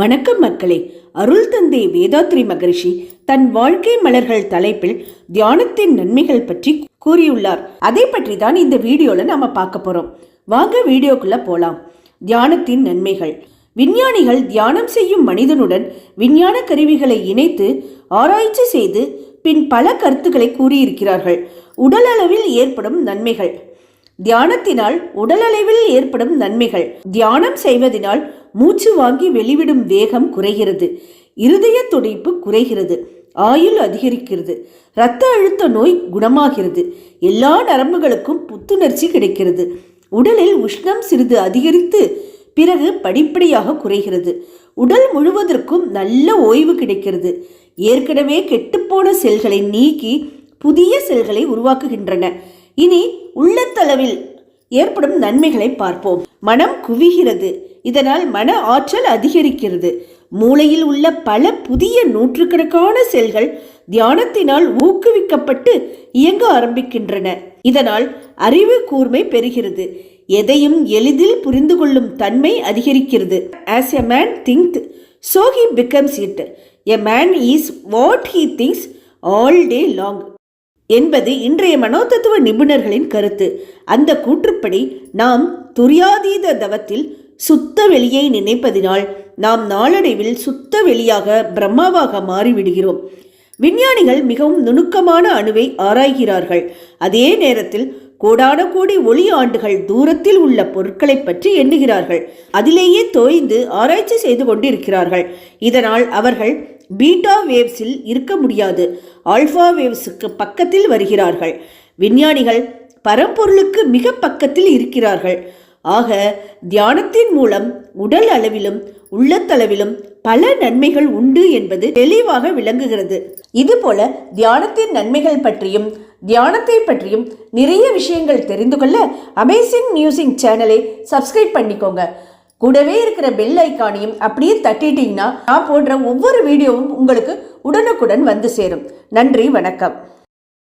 வணக்கம் மக்களே. அருள் தந்தை வேதாத்ரி மகரிஷி தன் வாழ்க்கை மலர்கள் தலைப்பில் தியானத்தின் நன்மைகள் பற்றி கூறியுள்ளார். அதை பற்றி தான் இந்த வீடியோல நாம பார்க்க போறோம். வாங்க வீடியோக்குள்ள போலாம். தியானத்தின் நன்மைகள். விஞ்ஞானிகள் தியானம் செய்யும் மனிதனுடன் விஞ்ஞான கருவிகளை இணைத்து ஆராய்ச்சி செய்து பின் பல கருத்துக்களை கூறியிருக்கிறார்கள். உடல் அளவில் ஏற்படும் நன்மைகள். தியானத்தினால் உடலளவில் ஏற்படும் நன்மைகள். தியானம் செய்வதனால் மூச்சு வாங்கி வெளிவிடும் வேகம் குறைகிறது. இருதய துடிப்பு குறைகிறது. ஆயுள் அதிகரிக்கிறது. இரத்த அழுத்த நோய் குணமாகிறது. எல்லா நரம்புகளுக்கும் புத்துணர்ச்சி கிடைக்கிறது. உடலில் உஷ்ணம் சிறிது அதிகரித்து பிறகு படிப்படியாக குறைகிறது. உடல் முழுவதற்கும் நல்ல ஓய்வு கிடைக்கிறது. ஏற்கனவே கெட்டுப்போன செல்களை நீக்கி புதிய செல்களை உருவாக்குகின்றன. இனி உள்ளத்தளவில் ஏற்படும் நன்மைகளை பார்ப்போம். மனம் குவிகிறது. இதனால் மன ஆற்றல் அதிகரிக்கிறது. மூளையில் உள்ள பல புதிய நூற்றுக்கணக்கான செல்கள் தியானத்தினால் ஊக்குவிக்கப்பட்டு இயங்க ஆரம்பிக்கின்றன. இதனால் அறிவு கூர்மை பெறுகிறது. எதையும் எளிதில் புரிந்து கொள்ளும் தன்மை அதிகரிக்கிறது. As a man think so he becomes it a man is what he thinks all day long என்பது இன்றைய மனோதத்துவ நிபுணர்களின் கருத்து. அந்த கூற்றுப்படி நாம் துரியாதீத தவத்தில் சுத்த வெளியை நினைப்பதினால் நாம் நாளடைவில் சுத்த வெளியாக பிரம்மாவாக மாறிவிடுகிறோம். விஞ்ஞானிகள் மிகவும் நுணுக்கமான அணுவை ஆராய்கிறார்கள். அதே நேரத்தில் கோடான கோடி ஒளி ஆண்டுகள் தூரத்தில் உள்ள பொருட்களை பற்றி எண்ணுகிறார்கள். அதிலேயே தோய்ந்து ஆராய்ச்சி செய்து கொண்டிருக்கிறார்கள். இதனால் அவர்கள் பீட்டா வேவ்ஸில் இருக்க முடியாது. ஆல்ஃபா வேவ்ஸுக்கு பக்கத்தில் வருகிறார்கள். விஞ்ஞானிகள் பரம்பொருளுக்கு மிக பக்கத்தில் இருக்கிறார்கள். ஆக தியானத்தின் மூலம் உடல் அளவிலும் உள்ளத்தளவிலும் பல நன்மைகள் உண்டு என்பது தெளிவாக விளங்குகிறது. இதுபோல தியானத்தின் நன்மைகள் பற்றியும் தியானத்தை பற்றியும் நிறைய விஷயங்கள் தெரிந்து கொள்ள அமேசிங் நியூஸிங் சேனலை சப்ஸ்கிரைப் பண்ணிக்கோங்க. கூடவே இருக்கிற பெல் ஐக்கானையும் அப்படியே தட்டிட்டீங்கன்னா நான் போடுற ஒவ்வொரு வீடியோவும் உங்களுக்கு உடனுக்குடன் வந்து சேரும். நன்றி வணக்கம்.